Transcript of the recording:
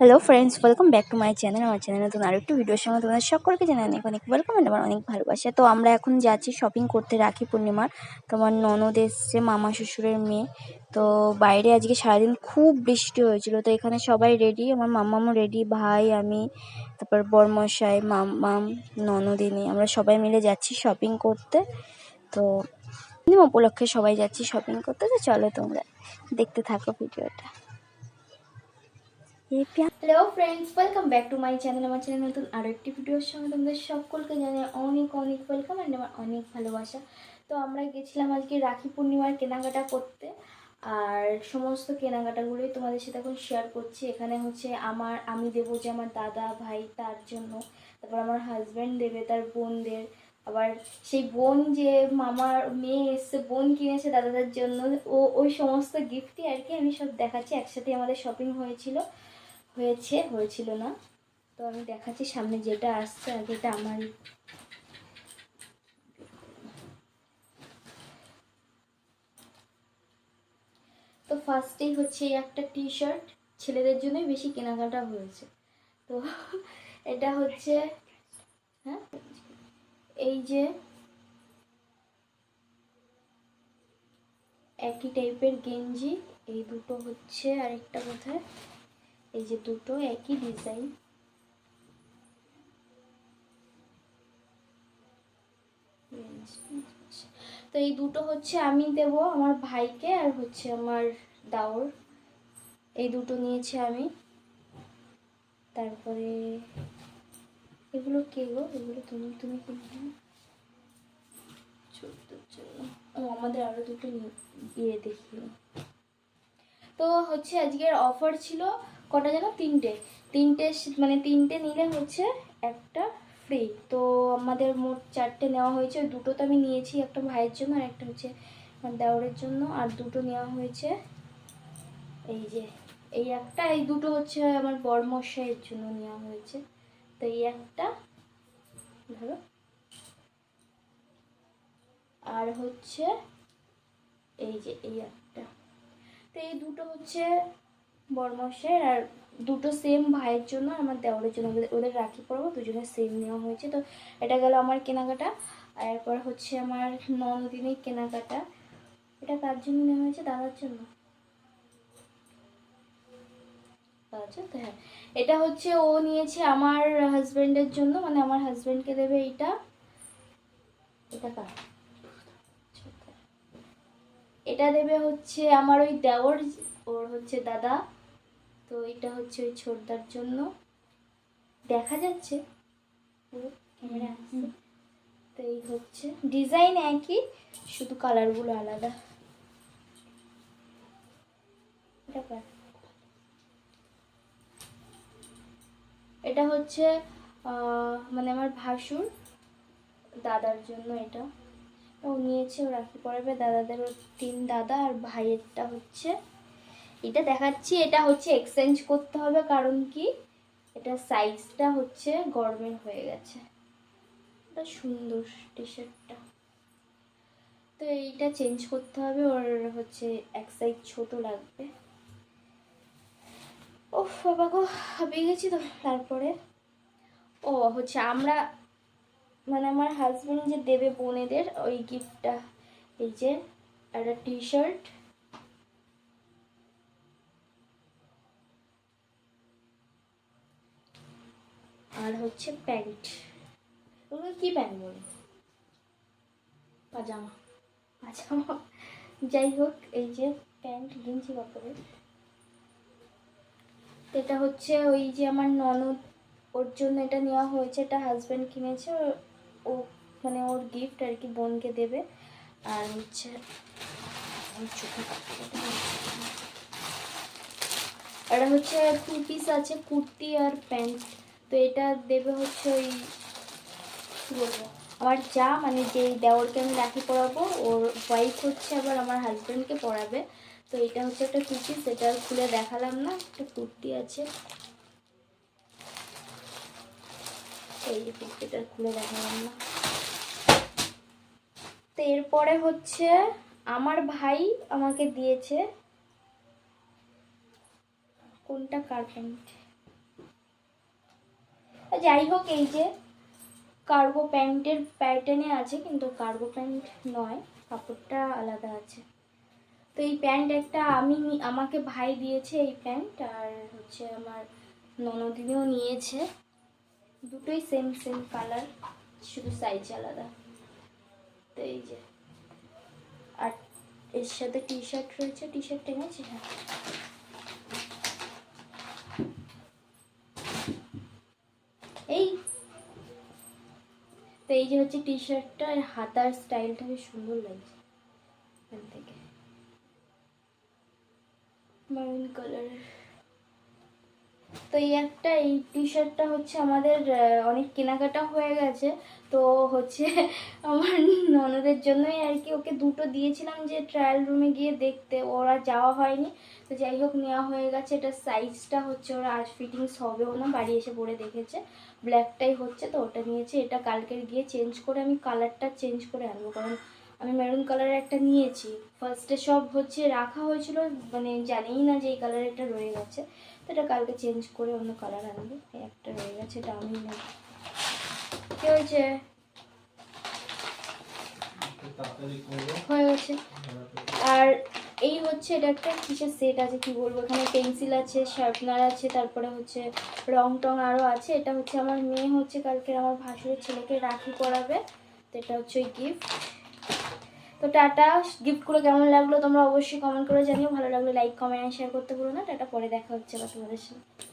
Hello friends welcome back to my channel আমার চ্যানেলে আরও একটু ভিডিওর সঙ্গে তোমাদের সকলকে জানাই অনেক অনেক ওয়েলকাম অ্যান্ড আমার অনেক ভালোবাসা। তো আমরা এখন যাচ্ছি শপিং করতে রাখি পূর্ণিমার। তোমার ননদ এসছে, মামা শ্বশুরের মেয়ে। তো বাইরে আজকে সারাদিন খুব বৃষ্টি হয়েছিল। তো এখানে সবাই রেডি আমার মাম্মামও রেডি ভাই, আমি, তারপর বরমশাই, মাম্মাম ননদিনী আমরা সবাই মিলে যাচ্ছি শপিং করতে। তো উপলক্ষে সবাই যাচ্ছি শপিং করতে। তো চলো তোমরা দেখতে থাকো ভিডিওটা hello friends welcome back to my channel আমার চ্যানেল নতুন আরও একটি ভিডিওর সঙ্গে তোমাদের সকলকে জানাই অনেক অনেক ওয়েলকাম অ্যান্ড আমার অনেক ভালোবাসা। তো আমরা গেছিলাম আজকে রাখি পূর্ণিমার কেনাকাটা করতে। আর সমস্ত কেনাকাটাগুলোই তোমাদের সাথে এখন শেয়ার করছি। এখানে হচ্ছে আমার, আমি দেবো যে আমার দাদা ভাই তার জন্য। তারপর আমার হাজব্যান্ড দেবে, তার বোনদের। আবার সেই বোন যে মামার মেয়ে এসছে, বোন কিনেছে দাদাদের জন্য। ও, ওই সমস্ত গিফটই আর কি আমি সব দেখাচ্ছি। একসাথে আমাদের শপিং হয়েছিল। হয়েছে, হয়েছিল না। তো আমি দেখাচ্ছি সামনে যেটা আসছে আগে এটা আমার তো ফার্স্টেই হচ্ছে একটা টি শার্ট ছেলেদের জন্যই বেশি কেনাকাটা হয়েছে। তো এটা হচ্ছে হ্যাঁ? এই যে একই টাইপের গেঞ্জি, এই দুটো হচ্ছে আরেকটা কোথায়? এই যে দুটো একই ডিজাইন তো এই দুটো হচ্ছে আমি দেব আমার ভাইকে আর হচ্ছে আমার দাওর। এই দুটো নিয়েছি আমি। তারপরে এগুলো কে গো? এগুলো তুমি তুমি কিনবে ও, আমাদের আরও দুটো নিয়ে দিয়ে দেখিও তো হচ্ছে আজকের অফার ছিল কটা যেন? তিনটে। তিনটে মানে তিনটে নিলে হচ্ছে একটা ফ্রি তো আমাদের মোট চারটে নেওয়া হয়েছে। দুটো তো আমি নিয়েছি, একটা ভাইয়ের জন্য আর একটা হচ্ছে আমার দেওরের জন্য। আর দুটো নেওয়া হয়েছে এই যে, এই একটা, এই দুটো হচ্ছে আমার বরমশাইয়ের জন্য নেওয়া হয়েছে। তো এই একটা, ধরো। আর হচ্ছে এই যে, এই একটা। তো এই দুটো হচ্ছে বরমশের আর দুটো সেম ভাইয়ের জন্য আমার দেওরের জন্য। ওদের- রাখি পরবো, দুজনের সেম নেওয়া হয়েছে। তো এটা গেল আমার কেনাকাটা। আর এরপর হচ্ছে আমার ননদিনের কেনাকাটা। এটা কার জন্য নেওয়া হয়েছে? দাদার জন্য। তো হ্যাঁ। এটা হচ্ছে ও নিয়েছে আমার হাজবেন্ডের জন্য। মানে আমার হাজবেন্ডকে দেবে এইটা। এটা কার? এটা দেবে হচ্ছে আমার ওই দেওর, ওর হচ্ছে দাদা। তো এটা হচ্ছে ওই ছোটদার জন্য। দেখা যাচ্ছে। পুরো ক্যামেরা আসছে তো এই হচ্ছে। ডিজাইন একই শুধু কালারগুলো আলাদা। এটা হচ্ছে মানে আমার ভাসুর দাদার জন্য এটা। ও নিয়েছে ও রাখি পরাবে দাদাদের ওর তিন দাদা আর ভাইয়েরটা হচ্ছে এটা দেখাচ্ছি, এটা হচ্ছে এক্সচেঞ্জ করতে হবে কারণ কি? এটা সাইজটা হচ্ছে গরমের হয়ে গেছে। এটা সুন্দর টি শার্টটা তো এইটা চেঞ্জ করতে হবে, ওর হচ্ছে এক সাইজ ছোট লাগবে। ও বাবা গো গেছি তো তারপরে। ও, হচ্ছে আমরা মানে আমার হাজবেন্ড যে দেবে বোনেদের, ওই গিফটটা এই যে, একটা টি শার্ট আর হচ্ছে প্যান্ট। ওগুলো কি প্যান্ট বলে? পাজামা। পাজামা। যাই হোক, এই যে প্যান্ট, গেঞ্জি কাপড়ের। এটা হচ্ছে ওই যে আমার ননদ, ওর জন্য এটা নেওয়া হয়েছে, এটা হাজব্যান্ড কিনেছে। ও- মানে ওর গিফট আর কি বোনকে দেবে। আর হচ্ছে- এটা হচ্ছে টু পিস আছে, কুর্তি আর প্যান্ট। তো এটা দেবে হচ্ছে ওই বলব আমার যা মানে যে দেওরকে আমি রাখি পড়াবো ওর ওয়াইফ হচ্ছে আবার আমার হাজব্যান্ডকে পড়াবে তো এটা হচ্ছে একটা টু পিস এটা খুলে দেখালাম না, একটা কুর্তি আছে। এই যে কুর্তিটা খুলে দেখালাম না। তো এরপরে হচ্ছে আমার ভাই আমাকে দিয়েছে। কোনটা কার যাই হোক, এই যে কার্গো প্যান্টের প্যাটার্নে আছে, কিন্তু কার্গো প্যান্ট নয়, কাপড়টা আলাদা আছে। তো এই প্যান্ট একটা আমি আমাকে ভাই দিয়েছে এই প্যান্ট আর হচ্ছে আমার ননদিনীও নিয়েছে। দুটোই সেম সেম কালার শুধু সাইজ আলাদা। তো এই যে, আর এর সাথে টি শার্ট রয়েছে টি শার্ট টেনেছি হ্যাঁ এই তো এই যে হচ্ছে টি শার্টটা আর হাতার স্টাইলটা বেশ সুন্দর লাগছে। এখান থেকে। মারুন কালারের তো এই একটা, এই টি শার্টটা হচ্ছে আমাদের অনেক কেনাকাটা হয়ে গেছে। তো হচ্ছে আমার ননদের জন্যই আর কি ওকে দুটো দিয়েছিলাম যে ট্রায়াল রুমে গিয়ে দেখতে। ওরা যাওয়া হয়নি। তো যাই হোক, নেওয়া হয়ে গেছে। এটা সাইজটা হচ্ছে ওরা আজ ফিটিংস হবেও না। বাড়ি এসে পরে দেখেছে। ব্ল্যাকটাই হচ্ছে, তো ওটা নিয়েছে। এটা কালকের গিয়ে চেঞ্জ করে আমি কালারটা চেঞ্জ করে আনব। কারণ আমি মেরুন কালারের একটা নিয়েছি। ফার্স্টে সব হচ্ছে রাখা হয়েছিল। মানে জানিই না যে এই কালারেরটা রয়ে গেছে। এটা কালকে চেঞ্জ করে অন্য কালার আনব। একটা রয়ে গেছে, এটা আমি নেব। কি হয়েছে? হয়ে আর এই হচ্ছে এটা একটা কিসের সেট আছে, কি বলব? এখানে পেন্সিল আছে শার্পনার আছে, তারপরে হচ্ছে রং টং আরও আছে। এটা হচ্ছে আমার মেয়ে হচ্ছে কালকে আমার ভাসুরের ছেলেকে রাখি করাবে তো এটা হচ্ছে ওই গিফট তো টাটা গিফটগুলো কেমন লাগল তোমরা অবশ্যই কমেন্ট করে জানিও, ভালো লাগলে লাইক কমেন্ট শেয়ার করতে ভুলো না, টাটা, পরে দেখা হচ্ছে বা তোমাদের সাথে।